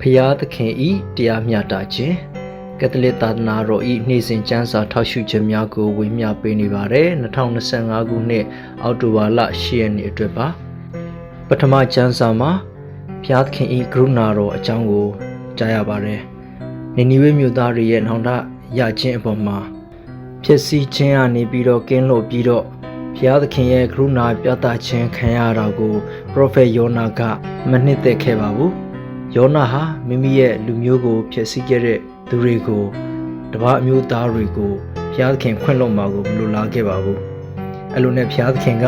ဖျားသခင်ဤတရားမျှတခြင်းကက်သလစ်သာသနာတော်ဤနေ့စဉ်ကျမ်းစာထောက်ရှုခြင်းများကိုဝေမျှပေးနေပါတယ်2025ခုနှစ်အောက်တိုဘာလ10ရက်နေ့အတွက်ပါပထမကျမ်းစာမှာဖျားသခင်ဤကရုဏာတော်အကြောင်းကိုကြားရပါတယ်နေနီဝေမြို့သားတွေရဲ့နောင်တရခြင်းအပေါ်မှာဖြစ်စည်းခြင်းကနေပြီးတော့ကင်းလို့ပြီးတော့ဘုရားသခင်ရဲ့ကရုဏာပြသခြင်းခံရတာကိုပရောဖက်ယောနာကမနှစ်သက်ခဲ့ပါဘူး။ ယောနာဟာမိမိရဲ့လူမျိုးကိုဖျက်ဆီးခဲ့တဲ့သူတွေကိုတပားအမျိုးသားတွေကိုဘုရားသခင်ခွင့်လွှတ်မှာကိုမလိုလားခဲ့ပါဘူး။အဲ့လိုနဲ့ဘုရားသခင်က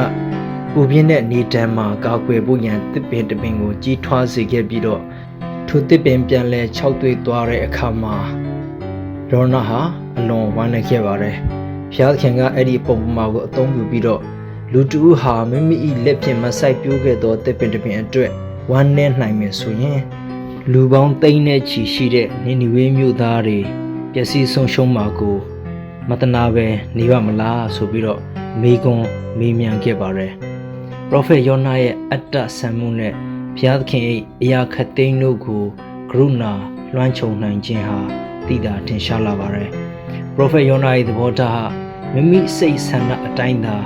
ပူပြင်းတဲ့နေတန်းမှာကာကွယ်ဖို့ရန်တစ်ပင်တစ်ပင်ကိုကြီးထွားစေခဲ့ပြီးတော့ထိုတစ်ပင်ပြန်လဲ၆သွေးသွားတဲ့အခါမှာယောနာဟာအလွန်ဝမ်းနည်းခဲ့ပါတယ်။ဘုရားသခင်ကအဲ့ဒီပုံပေါ်မှာကိုအသုံးပြုပြီးတော့လူတူဟာမိမိ၏လက်ဖြင့်မဆိုင်ပြိုးခဲ့သောတစ်ပင်တစ်ပင်အတွက်ဝမ်းနည်းနိုင်မယ်ဆိုရင် လူပေါင်းသိန်းနဲ့ချီရှိတဲ့နေနီဝေးမြို့သားတွေပျက်စီးဆုံးရှုံးမှာကိုမတနာပဲနေပါမလားဆိုပြီးတော့မေကွန်မေးမြန်းခဲ့ပါတယ်။ပရောဖက်ယောနာရဲ့အတ္တဆံမှုနဲ့ဘုရားသခင်၏အရာခတ်သိမ်းတို့ကိုကရုဏာလွှမ်းခြုံနိုင်ခြင်းဟာသိတာထင်ရှားလာပါတယ်။ပရိုဖက်ယောနာ၏သဘောထားဟာမိမိစိတ်ဆန္ဒအတိုင်းသာ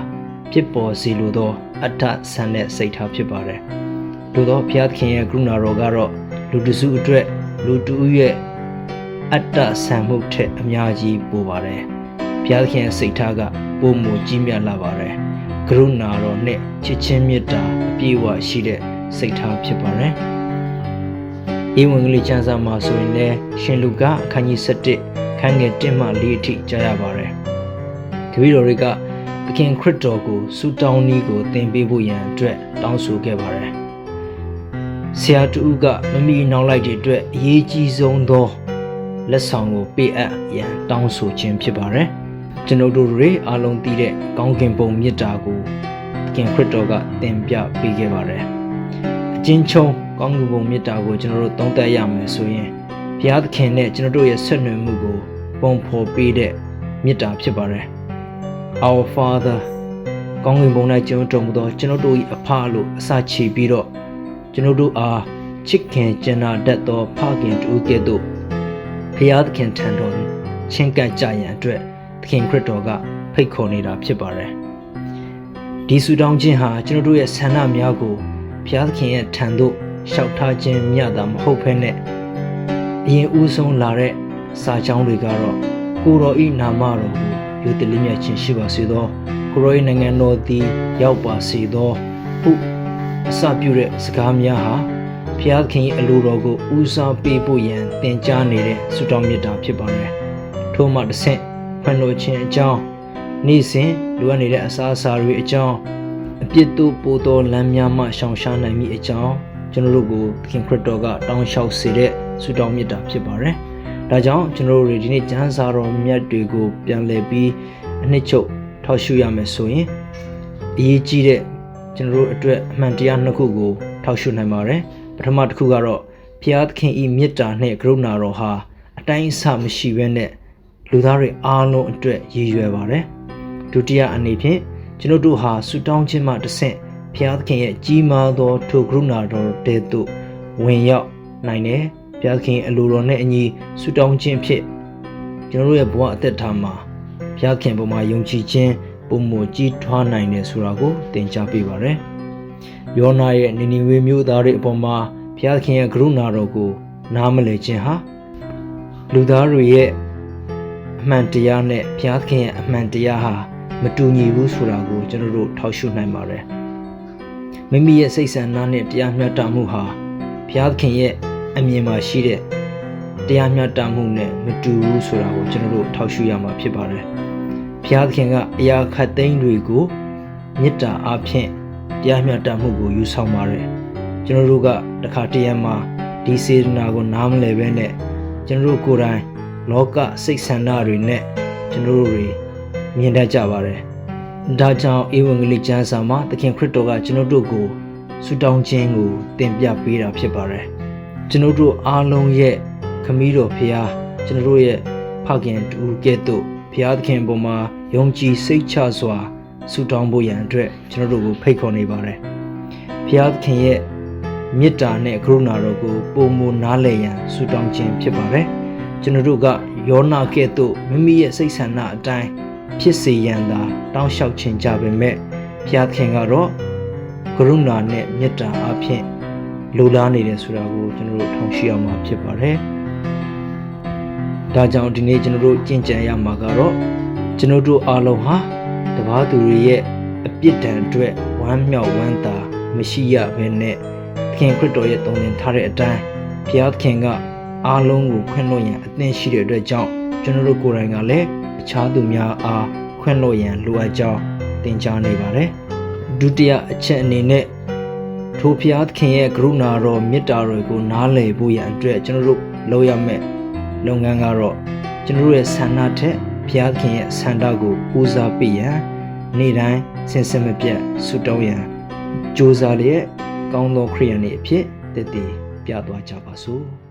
ဖြစ်ပေါ်စေလိုသောအတ္တဆန်တဲ့စိတ်ထားဖြစ်ပါတယ်။သို့သောဘုရားသခင်ရဲ့ကရုဏာတော်ကတော့ လူတစုအတွက်လူတူရဲ့အတ္တဆန်မှုထက်အများကြီးပိုပါတယ်။ဘုရားသခင်ရဲ့စိတ်ထားကပုံမူကြီးမြတ်လာပါတယ်။ကရုဏာတော်နဲ့ချစ်ချင်းမေတ္တာအပြည့်အဝရှိတဲ့စိတ်ထားဖြစ်ပါတယ်။ဧဝံဂေလိကျမ်းစာမှာဆိုရင်လည်းရှင်လူကအခန်းကြီး7ခန်းငယ်1မှ4အထိကြားရပါတယ်။တပည့်တော်တွေကသခင်ခရစ်တော်ကိုဆုတောင်းနည်းကိုသင်ပေးဖို့ရန်အတွက်တောင်းဆိုခဲ့ပါတယ်။ ဆရာတူကမမီနောက်လိုက်တဲ့အတွက်အရေးကြီးဆုံးသောလက်ဆောင်ကိုပေးအပ်ရန်တောင်းဆိုခြင်းဖြစ်ပါတယ်။ကျွန်ုပ်တို့တွေအားလုံးသိတဲ့ကောင်းကင်ဘုံမြတ်တာကိုသခင်ခရစ်တော်ကသင်ပြပေးခဲ့ပါတယ်။အချင်းချုံကောင်းကင်ဘုံမြတ်တာကိုကျွန်တော်တို့သုံးသပ်ရမယ်ဆိုရင်ဘုရားသခင်နဲ့ကျွန်တော်တို့ရဲ့ဆက်နွယ်မှုကိုပုံဖော်ပေးတဲ့မြတ်တာဖြစ်ပါတယ်။ Our Father ကောင်းကင်ဘုံ၌ကျွန်တော်တို့မူသောကျွန်တော်တို့၏အဖလို့အစချီပြီးတော့ ကျွန်တော်တို့အားချစ်ခင်ကျင်နာတတ်သောဖခင်တူကဲ့သို့ဘုရားသခင်ထံတော်ချင်းကပ်ကြရန်အတွက်သခင်ခရစ်တော်ကဖိတ်ခေါ်နေတာဖြစ်ပါတယ်။ဒီဆုတောင်းခြင်းဟာကျွန်တော်တို့ရဲ့ဆန္ဒများကိုဘုရားသခင်ရဲ့ထံသို့လျှောက်ထားခြင်းမြတ်တာမဟုတ်ဘဲနဲ့အရင်ဦးဆုံးလာတဲ့စာကြောင်းတွေကတော့ကိုတော်ဤနာမတော်ကိုယူတည်လျက်ခြင်းရှိပါစေသောကိုတော်ဤနိုင်ငံတော်သည်ရောက်ပါစေသောဟု အစပြုတဲ့စကားများဟာဘုရားသခင်၏အလိုတော်ကိုဦးစားပေးဖို့ရန်သင်ကြားနေတဲ့ဆုတောင်းမေတ္တာဖြစ်ပါတယ်ထို့မှတစ်ဆင့်ဖွင့်လို့ခြင်းအကြောင်းနေ့စဉ်လိုအပ်နေတဲ့အစားအစာတွေအကြောင်းအပြစ်တို့ပို့သောလမ်းများမှရှောင်ရှားနိုင်မိအကြောင်းကျွန်တော်တို့ကိုသခင်ခရစ်တော်ကတောင်းလျှောက်စေတဲ့ဆုတောင်းမေတ္တာဖြစ်ပါတယ်။ဒါကြောင့်ကျွန်တော်တို့ဒီနေ့ကျမ်းစာတော်မြတ်တွေကိုပြန်လည်ပြီးအနှစ်ချုပ်ထောက်ရှုရမယ်ဆိုရင်အရေးကြီးတဲ့ ကျွန်တော်တို့အတွက်အမှန်တရားနှစ်ခုကိုထောက်ရှုနိုင်ပါတယ်။ပထမတစ်ခုကတော့ဘုရားသခင်ဤမေတ္တာနဲ့ကရုဏာတော်ဟာအတိုင်းအဆမရှိဘဲနဲ့လူသားတွေအားလုံးအတွက်ရည်ရွယ်ပါတယ်။ဒုတိယအနေဖြင့်ကျွန်တော်တို့ဟာဆုတောင်းခြင်းမှတစ်ဆင့်ဘုရားသခင်ရဲ့ကြီးမားသောထိုကရုဏာတော်တဲ့သို့ဝင်ရောက်နိုင်တယ်ဘုရားသခင်အလိုတော်နဲ့အညီဆုတောင်းခြင်းဖြင့်ကျွန်တော်တို့ရဲ့ဘဝအသက်တာမှာဘုရားခင်ပေါ်မှာယုံကြည်ခြင်း ပုံမကြီးထွားနိုင်တယ်ဆိုတာကိုသင်ကြားပေးပါရယ်ယောနာရဲ့နီနီဝေမျိုးသားတွေအပေါ်မှာဘုရားခင်ရဲ့ကရုဏာတော်ကိုနားမလည်ခြင်းဟာလူသားတွေရဲ့အမှန်တရားနဲ့ဘုရားခင်ရဲ့အမှန်တရားဟာမတူညီဘူးဆိုတာကိုကျွန်တော်တို့ထောက်ရှုနိုင်ပါတယ်မိမိရဲ့စိတ်ဆန္ဒနဲ့တရားမျှတမှုဟာဘုရားခင်ရဲ့အမြင်မှာရှိတဲ့တရားမျှတမှုနဲ့မတူဘူးဆိုတာကိုကျွန်တော်တို့ထောက်ရှုရမှာဖြစ်ပါတယ် ဘုရားခင်ကအရာခတ်သိမ်းတွေကိုမေတ္တာအဖြစ်တရားမျှတမှုကိုယူဆောင်ပါတယ်ကျွန်တော်တို့ကတခါတရံမှာဒီစေတနာကိုနားမလည်ပဲနဲ့ကျွန်တော်တို့ကိုယ်တိုင်လောကစိတ်ဆန္ဒတွေနဲ့ကျွန်တော်တို့တွေမြင်တတ်ကြပါတယ်။ဒါကြောင့်ဧဝံဂေလိကျမ်းစာမှာသခင်ခရစ်တော်ကကျွန်တော်တို့ကိုဆုတောင်းခြင်းကိုသင်ပြပေးတာဖြစ်ပါတယ်။ကျွန်တော်တို့အားလုံးရဲ့ခမည်းတော်ဖရာကျွန်တော်တို့ရဲ့ဖခင်တူကဲ့သို့ ဖရာသခင်ပေါ်မှာယုံကြည်စိတ်ချစွာဆုတောင်းဖို့ရန်အတွက်ကျွန်တော်တို့ကိုဖိတ်ခေါ်နေပါတယ်။ဖရာသခင်ရဲ့မေတ္တာနဲ့ကရုဏာတော်ကိုပုံမနားလည်ရန်ဆုတောင်းခြင်းဖြစ်ပါတယ်ကျွန်တော်တို့ကယောနာကဲ့သို့မိမိရဲ့စိတ်ဆန္ဒအတိုင်းဖြစ်စေရန်သာတောင်းလျှောက်ခြင်းကြပေမဲ့ဘုရားသခင်ကတော့ကရုဏာနဲ့မေတ္တာအဖြစ်လိုလားနေတယ်ဆိုတာကိုကျွန်တော်တို့ထောင်ရှိအောင်မှာဖြစ်ပါတယ် ဒါကြောင့်ဒီနေ့ကျွန်တော်တို့ကြင်ကြံရမှာကတော့ကျွန်တော်တို့အားလုံးဟာတပါးသူတွေရဲ့အပြစ်ဒဏ်အတွက်ဝမ်းမြောက်ဝမ်းသာမရှိရဘဲနဲ့သခင်ခရစ်တော်ရဲ့တုံ့ပြန်ထားတဲ့အတိုင်းဘုရားသခင်ကအားလုံးကိုခွင့်လွှတ်ရန်အသင့်ရှိတဲ့အတွက်ကြောင့်ကျွန်တော်တို့ကိုယ်တိုင်ကလည်းအခြားသူများအားခွင့်လွှတ်ရန်လိုအပ်ကြောင်းသင်ကြားနေပါတယ်ဒုတိယအချက်အနေနဲ့ထိုဘုရားသခင်ရဲ့ကရုဏာတော်မေတ္တာတော်ကိုနားလည်ဖို့ရန်အတွက်ကျွန်တော်တို့လုပ်ရမယ့် လုပ်ငန်းကတော့ကျွန်တော်တို့ရဲ့ဆန္ဒထက်ဘုရားသခင်ရဲ့ဆန္ဒကိုဦးစားပေးရန်နေ့တိုင်းဆင်စင်မပြတ်ဆုတောင်းရန်ကြိုးစားလျက်ကောင်းသောခရိယန်၏အဖြစ်တည်တည်ပြသွားကြပါစို့